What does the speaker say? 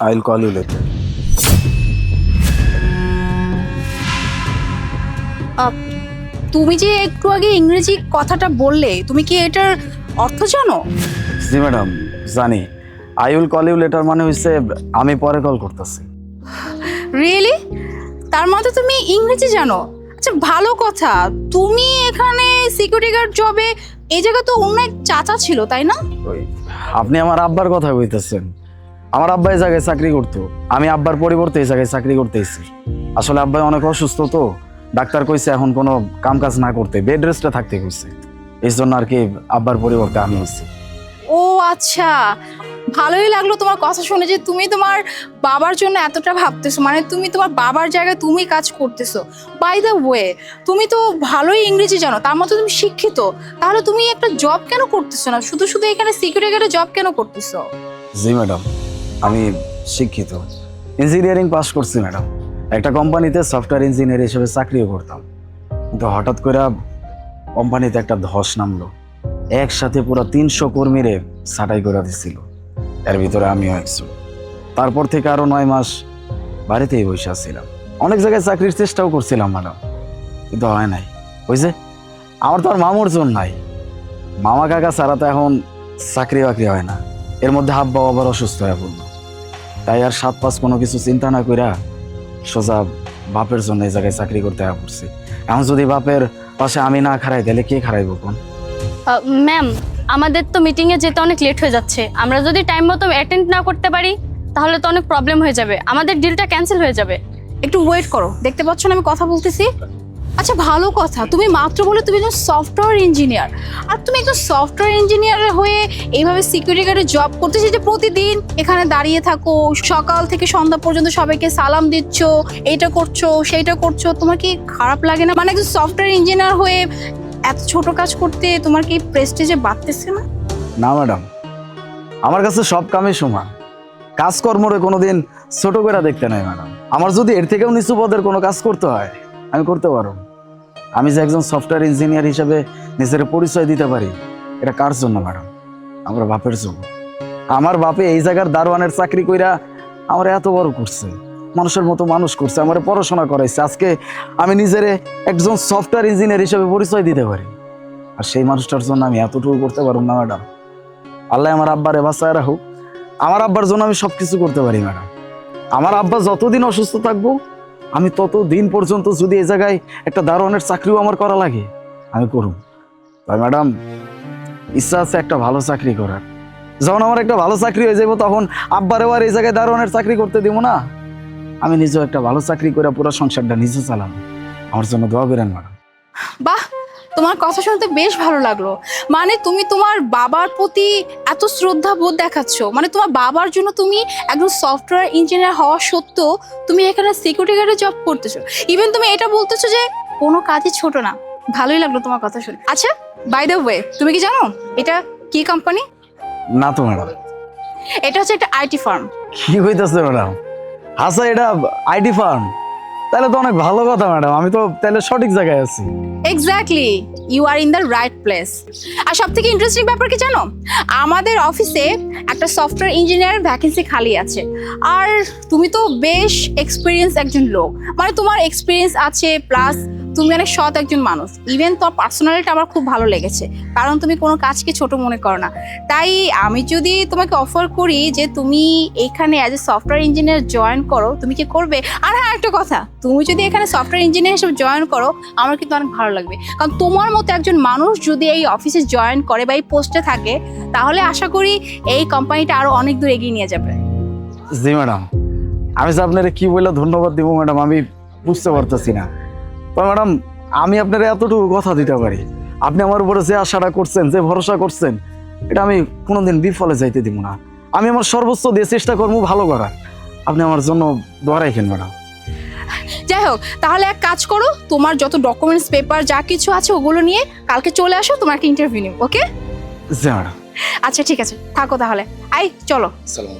Will call you later ah, তুমি যে একটু আগে ইংরেজি কথাটা বললে তুমি কি এটার অর্থ জানো? জি ম্যাডাম জানি। I will call you later মানে হচ্ছে আমি পরে কল করতেছি। রিয়েলি তার মধ্যে তুমি ইংরেজি জানো? আচ্ছা ভালো কথা। তুমি এখানে সিকিউরিটি গার্ড জবে এই জায়গা তো অন্য এক চাচা ছিল তাই না? আপনি আমার আব্বার কথা কইতেছেন। আমার আব্বা এই জায়গায় চাকরি করতো। আমি আব্বার পরিবর্তে এই জায়গায় চাকরি করতে এসেছি আসলে আব্বাই অনেক অসুস্থ তো। ডাক্তার কইছে এখন কোনো কাম কাজ না করতে। বেড রেস্টে থাকতে কইছে। এই জন্য আর কি আব্বার পরিবর্তে আমি এসেছি ও আচ্ছা। ভালোই লাগল তোমার কথা শুনে যে তুমি তোমার বাবার জন্য এতটা ভাবতেছো। মানে তুমি তোমার বাবার জায়গায় তুমি কাজ করতেছো। বাই দ্য ওয়ে তুমি তো ভালোই ইংরেজি জানো। তার মধ্যে তুমি শিক্ষিত। তাহলে তুমি একটা জব কেন করতেছো না? শুধু শুধু এখানে সিকিউরিটি গার্ডে জব কেন করতেছো? জি ম্যাডাম। আমি শিক্ষিত। ইঞ্জিনিয়ারিং পাস করছি ম্যাডাম একটা কোম্পানিতে সফটওয়্যার ইঞ্জিনিয়ার হিসেবে চাকরিও করতাম। কিন্তু হঠাৎ করে কোম্পানিতে একটা ধস নামলো। একসাথে পুরো তিনশো কর্মীরে ছাঁটাই করে দিছিল। এর ভিতরে আমিও একজন। তারপর থেকে আরও নয় মাস বাড়িতেই বসে আছিলাম। অনেক জায়গায় চাকরির চেষ্টাও করছিলাম ম্যাডাম কিন্তু হয় নাই। বুঝছে আমার তো আর মামুর জন নাই। মামা কাকা ছাড়া তো এখন চাকরি বাকরি হয় না। এর মধ্যে হাব্বা আবার অসুস্থ হয়ে পড়ল। তাই আর সাত পাঁচ কোনো কিছু চিন্তা না কইরা সোজা বাপের জন্য এই জায়গায় চাকরি করতে হয়ে পড়ছি। এখন যদি বাপের পাশে আমি না খারাই তাহলে কে খারাইব কোন? ম্যাম আমাদের তো মিটিংয়ে যেতে অনেক লেট হয়ে যাচ্ছে। আমরা যদি টাইম মতো অ্যাটেন্ড না করতে পারি তাহলে তো অনেক প্রবলেম হয়ে যাবে। আমাদের ডিলটা ক্যান্সেল হয়ে যাবে। একটু ওয়েট করো। দেখতে পাচ্ছ না আমি কথা বলতেছি? আচ্ছা ভালো কথা। তুমি মাত্র বলে তুমি একজন সফটওয়্যার ইঞ্জিনিয়ার আর তুমি একজন সফটওয়্যার ইঞ্জিনিয়ার হয়ে এইভাবে সিকিউরিটি গার্ডে জব করতেছি যে প্রতিদিন এখানে দাঁড়িয়ে থাকো, সকাল থেকে সন্ধ্যা পর্যন্ত সবাইকে সালাম দিচ্ছ, এইটা করছ, সেইটা করছ, তোমার কি খারাপ লাগে না? মানে একজন সফটওয়্যার ইঞ্জিনিয়ার হয়ে এত ছোট কাজ করতে তোমার কি প্রেস্টিজে বাড়তেছে না? না ম্যাডাম আমার কাছে সব কামই সমান। কাজকর্মরে কোনোদিন ছোট করে দেখতে নাই ম্যাডাম আমার যদি এর থেকেও নিচু পদের কোনো কাজ করতে হয়, আমি করতে পারো আমি যে একজন সফটওয়্যার ইঞ্জিনিয়ার হিসেবে নিজের পরিচয় দিতে পারি, এটা কার জন্য ম্যাডাম? আমার বাপের জন্য। আমার বাপে এই জায়গার দারোয়ানের চাকরি কইরা আমার এত বড় করছে, মানুষের মতো মানুষ করছে, আমার পড়াশোনা করাইছে। আজকে আমি নিজেরে একজন সফটওয়্যার ইঞ্জিনিয়ার হিসেবে পরিচয় দিতে পারি। আর সেই মানুষটার জন্য আমি এতটুকু করতে পারব না, ম্যাডাম। আল্লাহ আমার আব্বারে বাঁচায় রাখুক। আমার আব্বার জন্য আমি সব কিছু করতে পারি, ম্যাডাম। আমার আব্বা যতদিন অসুস্থ থাকব আমি তত দিন পর্যন্ত যদি এ জায়গায় একটা দারোয়ানের চাকরিও আমার করা লাগে, আমি করুন তাই ম্যাডাম, ইচ্ছা আছে একটা ভালো চাকরি করার। যখন আমার একটা ভালো চাকরি হয়ে যাব তখন আব্বারেও আর এই জায়গায় দারোয়ানের চাকরি করতে দিব না। আমি নিজেও একটা ভালো চাকরি করে পুরো সংসারটা নিজে চালাম আমার জন্য দোয়া করেন ম্যাডাম। তোমার কথা শুনতে বেশ ভালো লাগল। মানে তুমি তোমার বাবার প্রতি এত শ্রদ্ধা বোধ দেখাচ্ছ। মানে তোমার বাবার জন্য তুমি একজন সফটওয়্যার ইঞ্জিনিয়ার হওয়া সত্ত্বেও তুমি এখানে সিকিউরিটি গার্ডে জব করতেছো। ইভেন তুমি এটা বলতেছো যে কোনো কাজই ছোট না। ভালোই লাগল তোমার কথা শুনে। আচ্ছা বাই দ্য ওয়ে তুমি কি জানো এটা কি কোম্পানি না তো ম্যাডাম। এটা হচ্ছে একটা আইটি ফার্ম কি কইতেছে ম্যাডাম? হাসা এটা আইডি ফার্ম তাহলে তো অনেক ভালো কথা, ম্যাডাম। আমি তো তাহলে সঠিক জায়গায় আছি। Exactly you are in the right place আর সব থেকে ইন্টারেস্টিং ব্যাপার কি জানো? আমাদের অফিসে একটা সফটওয়্যার ইঞ্জিনিয়ারের ভ্যাকেন্সি খালি আছে। আর তুমি তো বেশ এক্সপিরিয়েন্স একজন লোক। মানে তোমার এক্সপিরিয়েন্স আছে প্লাস তুমি অনেক সৎ একজন মানুষ। ইভেন তোর পার্সোনালিটি আমার খুব ভালো লেগেছে। কারণ তুমি কোনো কাজকে ছোট মনে করো না। তাই আমি যদি তোমাকে অফার করি যে তুমি এখানে as a software engineer join করো, তুমি কি করবে? আর হ্যাঁ একটা কথা। তুমি যদি এখানে সফটওয়্যার ইঞ্জিনিয়ার হিসেবে জয়েন করো, আমার কিন্তু অনেক ভালো লাগবে। কারণ তোমার মতো একজন মানুষ যদি এই অফিসে জয়েন করে বা এই পোস্টে থাকে, তাহলে আশা করি এই কোম্পানিটা আরও অনেক দূর এগিয়ে নিয়ে যাবে। জি ম্যাডাম। আমি যে আপনার কি বলে ধন্যবাদ দিব ম্যাডাম, আমি বুঝতে পারতেছি না। ম্যাডাম আমি আপনার এতটুকু কথা দিতে পারি। আপনি আমার উপরে যে আশাটা করছেন যে ভরসা করছেন এটা আমি কোনোদিন বিফলে যাইতে দিব না। আমি আমার সর্বোচ্চ দিয়ে চেষ্টা করব ভালো করার। আপনি আমার জন্য দোয়া রাখেন ম্যাডাম। যাই হোক তাহলে এক কাজ করো তোমার যত ডকুমেন্টস পেপার যা কিছু আছে ওগুলো নিয়ে কালকে চলে আসো তোমার একটা ইন্টারভিউ নিব ওকে জি ম্যাডাম। আচ্ছা ঠিক আছে। থাকো তাহলে। আই চলো। সালাম